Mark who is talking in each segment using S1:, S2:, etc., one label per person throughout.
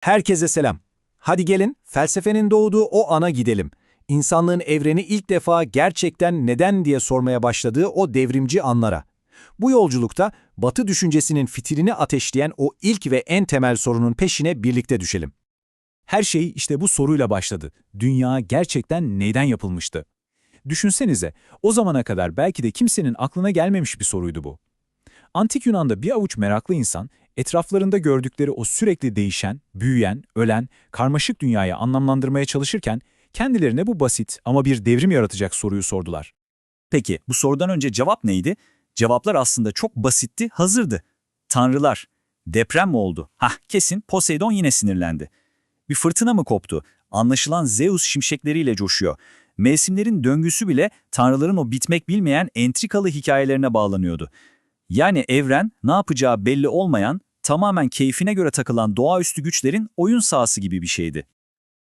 S1: Herkese selam. Hadi gelin felsefenin doğduğu o ana gidelim. İnsanlığın evreni ilk defa gerçekten neden diye sormaya başladığı o devrimci anlara. Bu yolculukta Batı düşüncesinin fitilini ateşleyen o ilk ve en temel sorunun peşine birlikte düşelim.
S2: Her şey işte bu soruyla başladı. Dünya gerçekten neyden yapılmıştı? Düşünsenize, o zamana kadar belki de kimsenin aklına gelmemiş bir soruydu bu. Antik Yunan'da bir avuç meraklı insan, etraflarında gördükleri o sürekli değişen, büyüyen, ölen, karmaşık dünyayı anlamlandırmaya çalışırken, kendilerine bu basit ama bir devrim yaratacak soruyu sordular.
S3: Peki bu sorudan önce cevap neydi? Cevaplar aslında çok basitti, hazırdı. Tanrılar. Deprem mi oldu? Hah kesin Poseidon yine sinirlendi. Bir fırtına mı koptu? Anlaşılan Zeus şimşekleriyle coşuyor. Mevsimlerin döngüsü bile tanrıların o bitmek bilmeyen entrikalı hikayelerine bağlanıyordu. Yani evren ne yapacağı belli olmayan, tamamen keyfine göre takılan doğaüstü güçlerin oyun sahası gibi bir şeydi.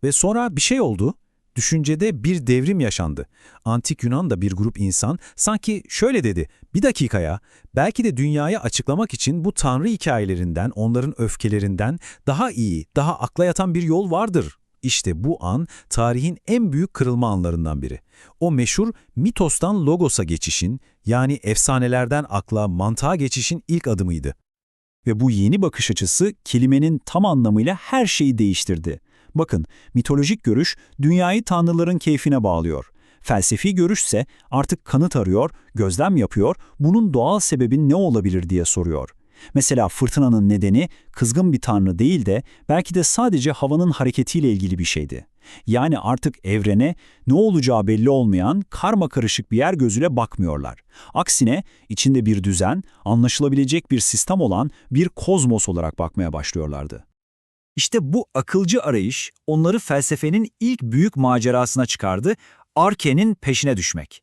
S1: Ve sonra bir şey oldu. Düşüncede bir devrim yaşandı. Antik Yunan'da bir grup insan sanki şöyle dedi, bir dakikaya, belki de dünyayı açıklamak için bu tanrı hikayelerinden, onların öfkelerinden daha iyi, daha akla yatan bir yol vardır. İşte bu an tarihin en büyük kırılma anlarından biri. O meşhur mitostan logosa geçişin, yani efsanelerden akla, mantığa geçişin ilk adımıydı.
S3: Ve bu yeni bakış açısı kelimenin tam anlamıyla her şeyi değiştirdi. Bakın, mitolojik görüş dünyayı tanrıların keyfine bağlıyor. Felsefi görüşse artık kanıt arıyor, gözlem yapıyor, bunun doğal sebebi ne olabilir diye soruyor. Mesela fırtınanın nedeni kızgın bir tanrı değil de belki de sadece havanın hareketiyle ilgili bir şeydi. Yani artık evrene ne olacağı belli olmayan karma karışık bir yer gözüyle bakmıyorlar. Aksine içinde bir düzen, anlaşılabilecek bir sistem olan bir kozmos olarak bakmaya başlıyorlardı. İşte bu akılcı arayış onları felsefenin ilk büyük macerasına çıkardı, Arke'nin peşine düşmek.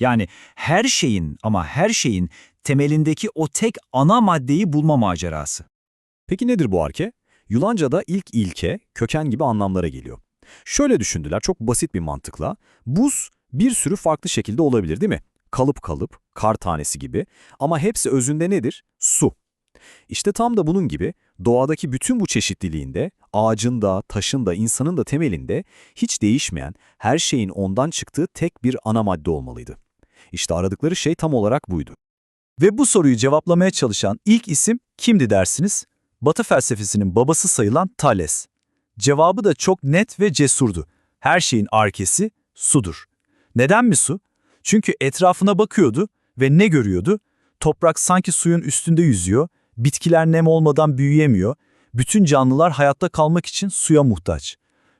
S3: Yani her şeyin ama her şeyin temelindeki o tek ana maddeyi bulma macerası.
S2: Peki nedir bu arke? Yunanca'da ilk ilke, köken gibi anlamlara geliyor. Şöyle düşündüler çok basit bir mantıkla. Buz bir sürü farklı şekilde olabilir değil mi? Kalıp kalıp, kar tanesi gibi ama hepsi özünde nedir? Su. İşte tam da bunun gibi doğadaki bütün bu çeşitliliğinde, ağacın da, taşın da, insanın da temelinde hiç değişmeyen, her şeyin ondan çıktığı tek bir ana madde olmalıydı. İşte aradıkları şey tam olarak buydu.
S3: Ve bu soruyu cevaplamaya çalışan ilk isim kimdi dersiniz? Batı felsefesinin babası sayılan Thales. Cevabı da çok net ve cesurdu. Her şeyin arkesi sudur. Neden mi su? Çünkü etrafına bakıyordu ve ne görüyordu? Toprak sanki suyun üstünde yüzüyor, bitkiler nem olmadan büyüyemiyor, bütün canlılar hayatta kalmak için suya muhtaç.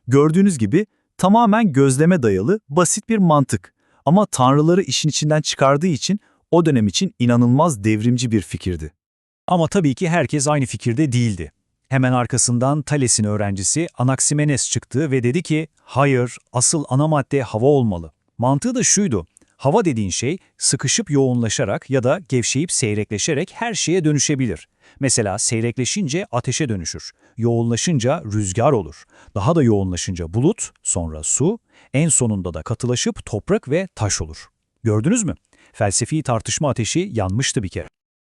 S3: Gördüğünüz gibi tamamen gözleme dayalı basit bir mantık. Ama tanrıları işin içinden çıkardığı için o dönem için inanılmaz devrimci bir fikirdi.
S2: Ama tabii ki herkes aynı fikirde değildi. Hemen arkasından Thales'in öğrencisi Anaximenes çıktı ve dedi ki, hayır, asıl ana madde hava olmalı. Mantığı da şuydu, hava dediğin şey sıkışıp yoğunlaşarak ya da gevşeyip seyrekleşerek her şeye dönüşebilir. Mesela seyrekleşince ateşe dönüşür, yoğunlaşınca rüzgar olur, daha da yoğunlaşınca bulut, sonra su, en sonunda da katılaşıp toprak ve taş olur. Gördünüz mü? Felsefi tartışma ateşi yanmıştı bir kere.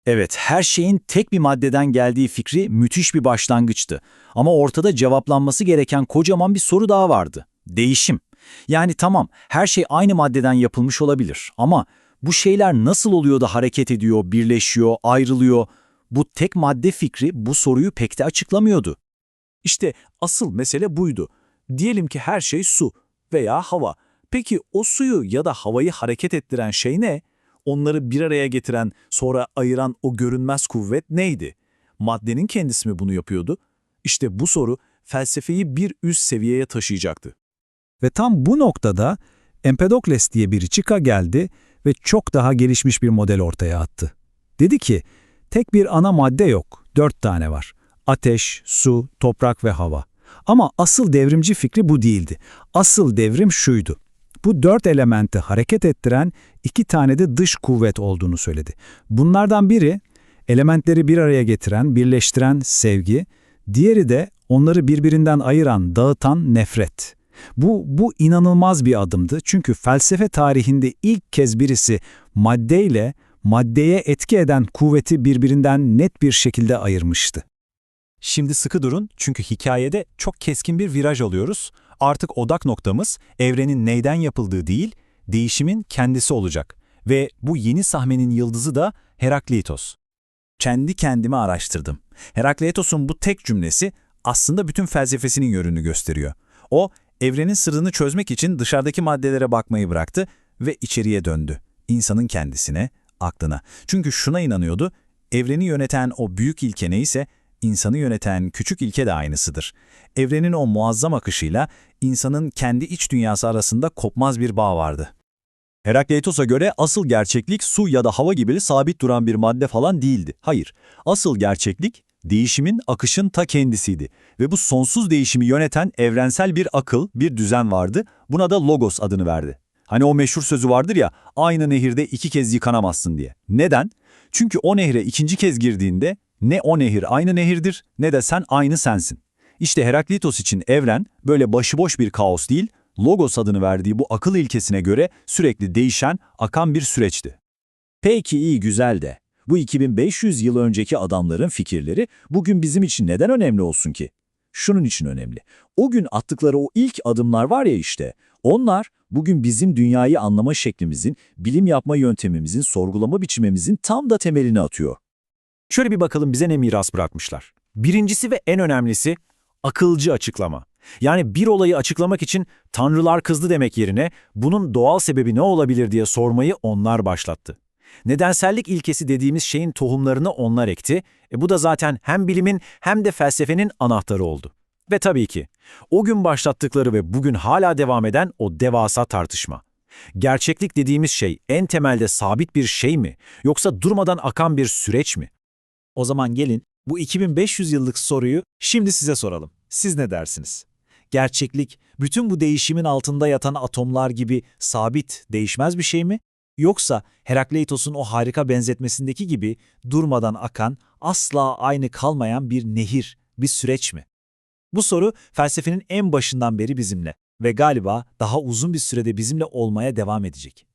S3: Evet, her şeyin tek bir maddeden geldiği fikri müthiş bir başlangıçtı. Ama ortada cevaplanması gereken kocaman bir soru daha vardı. Değişim. Yani tamam, her şey aynı maddeden yapılmış olabilir ama bu şeyler nasıl oluyor da hareket ediyor, birleşiyor, ayrılıyor? Bu tek madde fikri bu soruyu pek de açıklamıyordu.
S2: İşte asıl mesele buydu. Diyelim ki her şey su veya hava. Peki o suyu ya da havayı hareket ettiren şey ne? Onları bir araya getiren, sonra ayıran o görünmez kuvvet neydi? Maddenin kendisi mi bunu yapıyordu? İşte bu soru felsefeyi bir üst seviyeye taşıyacaktı.
S1: Ve tam bu noktada Empedokles diye biri çıka geldi ve çok daha gelişmiş bir model ortaya attı. Dedi ki, tek bir ana madde yok, dört tane var. Ateş, su, toprak ve hava. Ama asıl devrimci fikri bu değildi. Asıl devrim şuydu. Bu dört elementi hareket ettiren iki tane de dış kuvvet olduğunu söyledi. Bunlardan biri elementleri bir araya getiren, birleştiren sevgi, diğeri de onları birbirinden ayıran, dağıtan nefret. Bu, bu inanılmaz bir adımdı çünkü felsefe tarihinde ilk kez birisi maddeyle, maddeye etki eden kuvveti birbirinden net bir şekilde ayırmıştı.
S3: Şimdi sıkı durun çünkü hikayede çok keskin bir viraj alıyoruz. Artık odak noktamız evrenin neyden yapıldığı değil, değişimin kendisi olacak. Ve bu yeni sahnenin yıldızı da Herakleitos. Kendi kendime araştırdım. Herakleitos'un bu tek cümlesi aslında bütün felsefesinin yönünü gösteriyor. O, evrenin sırrını çözmek için dışarıdaki maddelere bakmayı bıraktı ve içeriye döndü. İnsanın kendisine, aklına. Çünkü şuna inanıyordu, evreni yöneten o büyük ilke neyse, insanı yöneten küçük ilke de aynısıdır. Evrenin o muazzam akışıyla insanın kendi iç dünyası arasında kopmaz bir bağ vardı.
S4: Herakleitos'a göre asıl gerçeklik su ya da hava gibi sabit duran bir madde falan değildi. Hayır, asıl gerçeklik değişimin, akışın ta kendisiydi. Ve bu sonsuz değişimi yöneten evrensel bir akıl, bir düzen vardı. Buna da Logos adını verdi. Hani o meşhur sözü vardır ya, aynı nehirde iki kez yıkanamazsın diye. Neden? Çünkü o nehre ikinci kez girdiğinde ne o nehir aynı nehirdir ne de sen aynı sensin. İşte Herakleitos için evren böyle başıboş bir kaos değil, Logos adını verdiği bu akıl ilkesine göre sürekli değişen, akan bir süreçti.
S5: Peki iyi güzel de bu 2500 yıl önceki adamların fikirleri bugün bizim için neden önemli olsun ki? Şunun için önemli. O gün attıkları o ilk adımlar var ya işte, onlar bugün bizim dünyayı anlama şeklimizin, bilim yapma yöntemimizin, sorgulama biçimimizin tam da temelini atıyor.
S3: Şöyle bir bakalım bize ne miras bırakmışlar. Birincisi ve en önemlisi akılcı açıklama. Yani bir olayı açıklamak için tanrılar kızdı demek yerine bunun doğal sebebi ne olabilir diye sormayı onlar başlattı. Nedensellik ilkesi dediğimiz şeyin tohumlarını onlar ekti. E bu da zaten hem bilimin hem de felsefenin anahtarı oldu. Ve tabii ki o gün başlattıkları ve bugün hala devam eden o devasa tartışma. Gerçeklik dediğimiz şey en temelde sabit bir şey mi yoksa durmadan akan bir süreç mi?
S5: O zaman gelin bu 2500 yıllık soruyu şimdi size soralım. Siz ne dersiniz? Gerçeklik bütün bu değişimin altında yatan atomlar gibi sabit, değişmez bir şey mi? Yoksa Herakleitos'un o harika benzetmesindeki gibi durmadan akan, asla aynı kalmayan bir nehir, bir süreç mi? Bu soru felsefenin en başından beri bizimle ve galiba daha uzun bir sürede bizimle olmaya devam edecek.